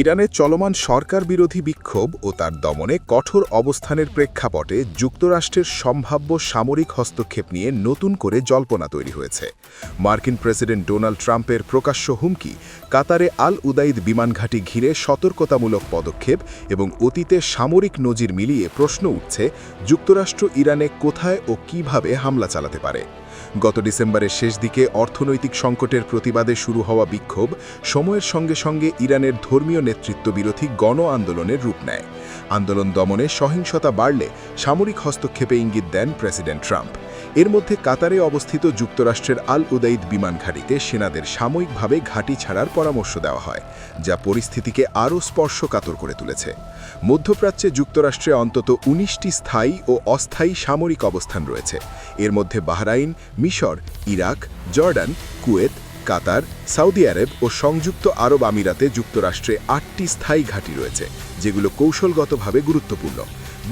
ইরানের চলমান সরকার বিরোধী বিক্ষোভ ও তার দমনে কঠোর অবস্থানের প্রেক্ষাপটে যুক্তরাষ্ট্রের সম্ভাব্য সামরিক হস্তক্ষেপ নিয়ে নতুন করে জল্পনা তৈরি হয়েছে। মার্কিন প্রেসিডেন্ট ডোনাল্ড ট্রাম্পের প্রকাশ্য হুমকি কাতারে আল উদাইদ বিমানঘাটি ঘিরে সতর্কতামূলক পদক্ষেপ এবং অতীতে সামরিক নজির মিলিয়ে প্রশ্ন উঠছে, যুক্তরাষ্ট্র ইরানে কোথায় ও কীভাবে হামলা চালাতে পারে। গত ডিসেম্বরের শেষ দিকে অর্থনৈতিক সংকটের প্রতিবাদে শুরু হওয়া বিক্ষোভ, সময়ের সঙ্গে সঙ্গে ইরানের ধর্মীয় নেতৃত্ব বিরোধী গণ আন্দোলনের রূপ নেয়। আন্দোলন দমনে সহিংসতা বাড়লে সামরিক হস্তক্ষেপে ইঙ্গিত দেন প্রেসিডেন্ট ট্রাম্প। এর মধ্যে কাতারে অবস্থিত যুক্তরাষ্ট্রের আল উদাইদ বিমান ঘাঁটিতে সেনাদের সাময়িকভাবে ঘাঁটি ছাড়ার পরামর্শ দেওয়া হয়, যা পরিস্থিতিকে আরও স্পর্শকাতর করে তুলেছে। মধ্যপ্রাচ্যে যুক্তরাষ্ট্রে অন্তত উনিশটি স্থায়ী ও অস্থায়ী সামরিক অবস্থান রয়েছে। এর মধ্যে বাহরাইন, মিশর, Iraq, Jordan, Kuwait Qatar, Saudi আরব ও সংযুক্ত আরব আমিরাতে যুক্তরাষ্ট্রে আটটি স্থায়ী ঘাঁটি রয়েছে, যেগুলো কৌশলগতভাবে গুরুত্বপূর্ণ।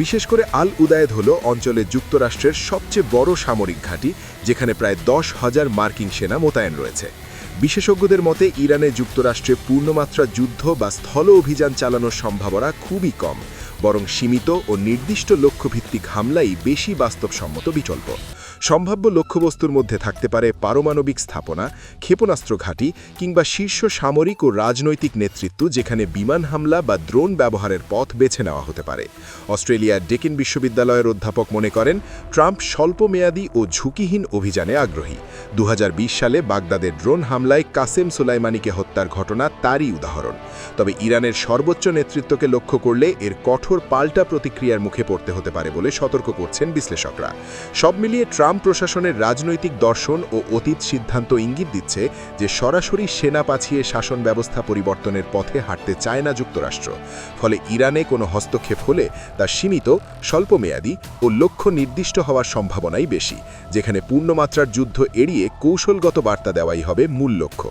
বিশেষ করে আল উদায়েদ হল অঞ্চলে যুক্তরাষ্ট্রের সবচেয়ে বড় সামরিক ঘাঁটি, যেখানে প্রায় দশ হাজার মার্কিন সেনা মোতায়েন রয়েছে। বিশেষজ্ঞদের মতে, ইরানে যুক্তরাষ্ট্রে পূর্ণমাত্রা যুদ্ধ বা স্থল অভিযান চালানোর সম্ভাবনা খুবই কম, বরং সীমিত ও নির্দিষ্ট লক্ষ্যভিত্তিক হামলাই বেশি বাস্তবসম্মত বিকল্প। সম্ভাব্য লক্ষ্যবস্তুর মধ্যে থাকতে পারে পারমাণবিক স্থাপনা, ক্ষেপণাস্ত্র ঘাঁটি কিংবা শীর্ষ সামরিক ও রাজনৈতিক নেতৃত্ব যেখানে বিমান হামলা বা ড্রোন ব্যবহারের পথ বেছে নেওয়া হতে পারে। অস্ট্রেলিয়ার ডেকিন বিশ্ববিদ্যালয়ের অধ্যাপক মনে করেন, ট্রাম্প স্বল্পমেয়াদী ও ঝুঁকিহীন অভিযানে আগ্রহী। দু হাজার বিশ সালে বাগদাদের ড্রোন হামলায় কাসেম সুলাইমানিকে হত্যার ঘটনা তারই উদাহরণ। তবে ইরানের সর্বোচ্চ নেতৃত্বকে লক্ষ্য করলে এর কঠোর পাল্টা প্রতিক্রিয়ার মুখে পড়তে হতে পারে বলে সতর্ক করছেন বিশ্লেষকরা। সব মিলিয়ে ট্রাম্প প্রশাসনের রাজনৈতিক দর্শন ও অতীত সিদ্ধান্ত ইঙ্গিত দিচ্ছে যে সরাসরি সেনা পাছিয়ে শাসন ব্যবস্থা পরিবর্তনের পথে হাঁটতে চায় না যুক্তরাষ্ট্র। ফলে ইরানে কোনো হস্তক্ষেপ হলে তা সীমিত, স্বল্পমেয়াদী ও লক্ষ্য নির্দিষ্ট হওয়ার সম্ভাবনাই বেশি, যেখানে পূর্ণমাত্রার যুদ্ধ এড়িয়ে কৌশলগত বার্তা দেওয়াই হবে মূল লক্ষ্য।